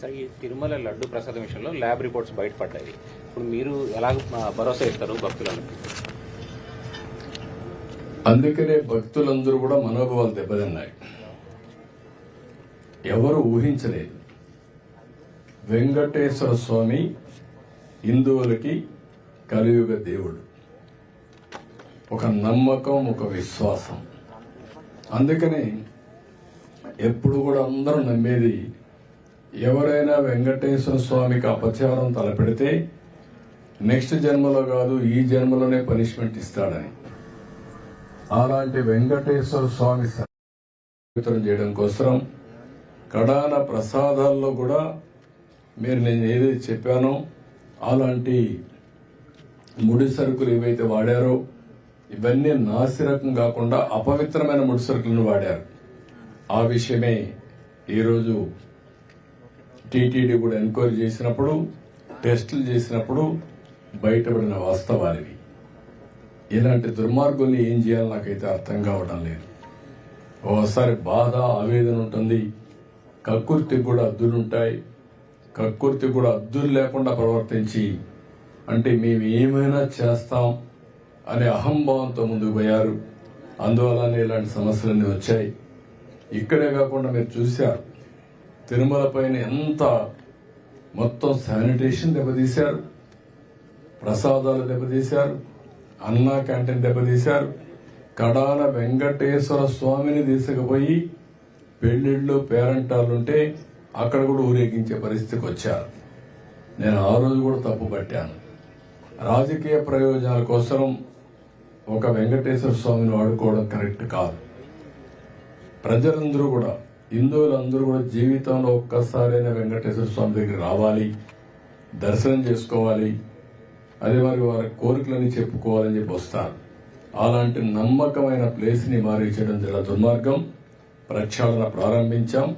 Sir ఈ తిరుమల లడ్డు ప్రసాదం విషయంలో ల్యాబ్ రిపోర్ట్స్ బయటపడ్డాయి. ఇప్పుడు మీరు ఎలా ఆ, భరోసా ఇస్తారు భక్తులను అందుకనే భక్తులందరూ కూడా మనోభావాలు దెబ్బతిన్నాయి. ఎవరు ఊహించలేదు. వెంకటేశ్వర స్వామి హిందువులకి కలియుగ దేవుడు. ఒక నమ్మకం ఒక విశ్వాసం. అందుకని ఎప్పుడు కూడా అందరూ నమ్మేది ఎవరైనా వెంకటేశ్వర స్వామికి అపచారం తలపెడితే నెక్స్ట్ జన్మలో కాదు ఈ జన్మలోనే పనిష్మెంట్ ఇస్తాడని. అలాంటి వెంకటేశ్వర స్వామి వితరణ చేయడం కోసం కడాన ప్రసాదాల్లో కూడా మీరు నేను ఏదైతే చెప్పానో అలాంటి ముడి సరుకులు ఏవైతే వాడారో ఇవన్నీ నాసిరకం కాకుండా అపవిత్రమైన ముడి సరుకులను వాడారు. ఆ విషయమే ఈరోజు టీటీడీ కూడా ఎంక్వైరీ చేసినప్పుడు టెస్టులు చేసినప్పుడు బయటపడిన వాస్తవాలివి. ఇలాంటి దుర్మార్గుల్ని ఏం చేయాలో నాకైతే అర్థం కావడం లేదు. ఓసారి బాధ ఆవేదన ఉంటుంది. కక్కుర్తి కూడా అద్దులుంటాయి. కక్కుర్తి కూడా అద్దులు లేకుండా ప్రవర్తించి అంటే మేము ఏమైనా చేస్తాం అనే అహంభావంతో ముందుకు పోయారు. అందువల్లనే ఇలాంటి సమస్యలన్నీ వచ్చాయి. ఇక్కడే కాకుండా మీరు చూశారు. తిరుమల పైన ఎంత మొత్తం శానిటేషన్ దెబ్బతీశారు ప్రసాదాలు దెబ్బతీశారు అన్నా క్యాంటీన్ దెబ్బతీశారు కడాల వెంకటేశ్వర స్వామిని తీసుకుపోయి పెళ్ళిళ్ళు పేరంటాలుంటే అక్కడ కూడా ఊరేగించే పరిస్థితికి వచ్చారు. నేను ఆ రోజు కూడా తప్పు పట్టాను. రాజకీయ ప్రయోజనాల కోసం ఒక వెంకటేశ్వర స్వామిని వాడుకోవడం కరెక్ట్ కాదు. ప్రజలందరూ కూడా హిందువులందరూ కూడా జీవితంలో ఒక్కసారైనా వెంకటేశ్వర స్వామి దగ్గర రావాలి దర్శనం చేసుకోవాలి అదే మరి వారి కోరికలని చెప్పుకోవాలని చెప్పి వస్తారు. అలాంటి నమ్మకమైన ప్లేస్ని మారించడం చాలా దుర్మార్గం. ప్రక్షాళన ప్రారంభించాం.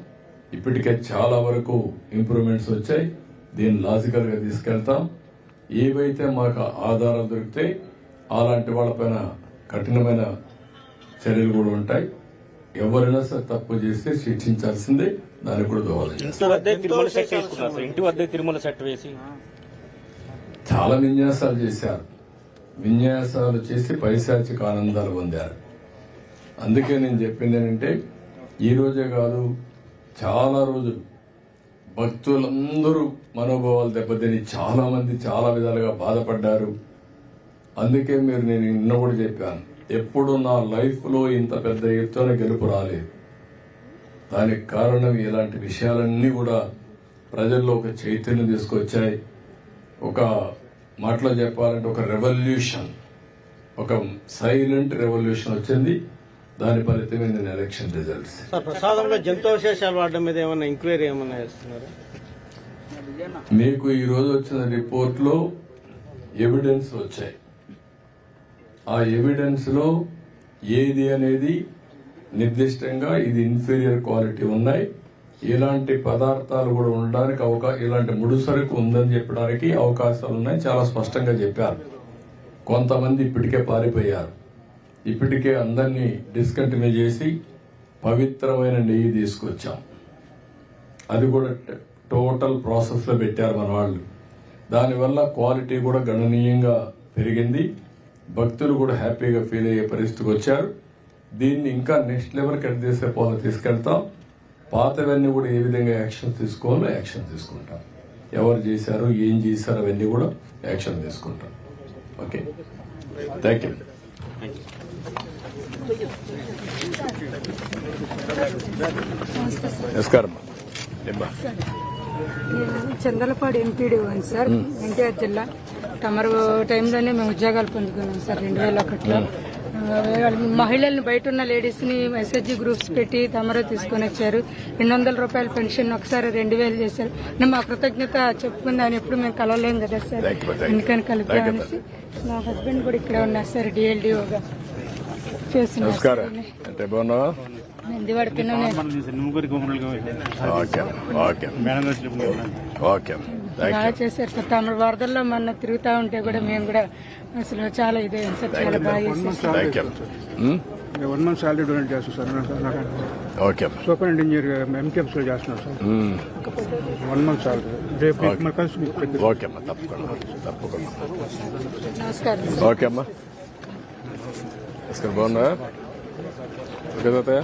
ఇప్పటికే చాలా వరకు ఇంప్రూవ్మెంట్స్ వచ్చాయి. దీన్ని లాజికల్గా తీసుకెళ్తాం. ఏవైతే మాకు ఆధారాలు దొరికితే అలాంటి వాళ్ళపైన కఠినమైన చర్యలు కూడా ఉంటాయి. ఎవరైనా సరే తప్పు చేస్తే శిక్షించాల్సిందే దానికి కూడా చేస్తాం. ఇంటి తిరుమల సెట్ వేసుకున్నారు సార్. ఇంటి వద్దే తిరుమల సెట్ వేసి. చాలా విన్యాసాలు చేశారు. విన్యాసాలు చేసి పైశాచిక ఆనందాలు పొందారు. అందుకే నేను చెప్పింది ఏంటంటే ఈ రోజే కాదు చాలా రోజులు భక్తులందరూ మనోభావాలు దెబ్బతిని చాలా మంది చాలా విధాలుగా బాధపడ్డారు. అందుకే మీరు నేను నిన్న కూడా చెప్పాను ఎప్పుడు నా లైఫ్లో ఇంత పెద్ద ఎత్తున గెలుపు రాలేదు. దానికి కారణం ఇలాంటి విషయాలన్నీ కూడా ప్రజల్లో ఒక చైతన్యం తీసుకొచ్చాయి. ఒక మాటలో చెప్పాలంటే ఒక రెవల్యూషన్ ఒక సైలెంట్ రెవల్యూషన్ వచ్చింది. దాని ఫలితమే నేను ఎలక్షన్ రిజల్ట్స్ ప్రసాదంలో జంతువశేషాలు వాడడం మీద ఏమన్నా ఎంక్వైరీ ఏమన్నా చేస్తున్నారు? మీకు ఈ రోజు వచ్చిన రిపోర్ట్లో ఎవిడెన్స్ వచ్చాయి. ఆ ఎవిడెన్స్లో ఏది అనేది నిర్దిష్టంగా ఇది ఇన్ఫీరియర్ క్వాలిటీ ఉన్నాయి. ఇలాంటి పదార్థాలు కూడా ఉండడానికి అవకాశం ఇలాంటి ముడుసరుకు ఉందని చెప్పడానికి అవకాశాలు ఉన్నాయి. చాలా స్పష్టంగా చెప్పారు. కొంతమంది ఇప్పటికే పారిపోయారు. ఇప్పటికే అందరినీ డిస్కంటిన్యూ చేసి పవిత్రమైన నెయ్యి తీసుకొచ్చాం. అది కూడా టోటల్ ప్రాసెస్లో పెట్టారు మన వాళ్ళు. దానివల్ల క్వాలిటీ కూడా గణనీయంగా పెరిగింది. భక్తులు కూడా హ్యాపీగా ఫీల్ అయ్యే పరిస్థితికి వచ్చారు. దీన్ని ఇంకా నెక్స్ట్ లెవెల్ కట్ చేసే పోలు తీసుకెళ్తాం. పాతవన్నీ కూడా ఏ విధంగా యాక్షన్ తీసుకోవాలో యాక్షన్ తీసుకుంటాం. ఎవరు చేశారు ఏం చేశారు అవన్నీ కూడా యాక్షన్ తీసుకుంటాం. ఓకే. Thank you. నమస్కారం. అమ్మా నేను Chandalapadu MPD one sir NTR జిల్లా. తమరు టైంలోనే మేము ఉద్యోగాలు పొందుకున్నాం సార్ రెండు వేల ఒకటిలో. మహిళల్ని బయట ఉన్న లేడీస్ని ఎస్హెచ్జి గ్రూప్స్ పెట్టి తమరు తీసుకొని వచ్చారు. రెండు వందల రూపాయల పెన్షన్ ఒకసారి రెండు వేలు చేశారు. నేను మా కృతజ్ఞత చెప్పుకుంది ఆయన ఎప్పుడు మేము కలవలేం కదా సార్. You, కలిపామనేసి మా హస్బెండ్ కూడా ఇక్కడే ఉన్నారు సార్ డిఎల్డిఓగా నమస్కారం. అంటే బాగున్నావా? Okay okay. ఓకే బాగా చేశారు సార్. తమ వరదల్లో మొన్న తిరుగుతా ఉంటే కూడా మేము కూడా అసలు చాలా ఇదే సార్ చాలా బాగా చేశారు. Sir. One month salary donate చేస్తాను సార్. నాకు- నాకు ఓకే. సూపర్ ఇంజనీర్ ఎంకేఎఫ్స్లో చేస్తున్నాను సార్. మ్మ్. వన్ మంత్ సాలరీ రేపు ఓకే. అమ్మా తప్పకుండా తప్పకుండా. నమస్కారం ఓకే అమ్మా. బాగున్నా ఓకే తాతయ్య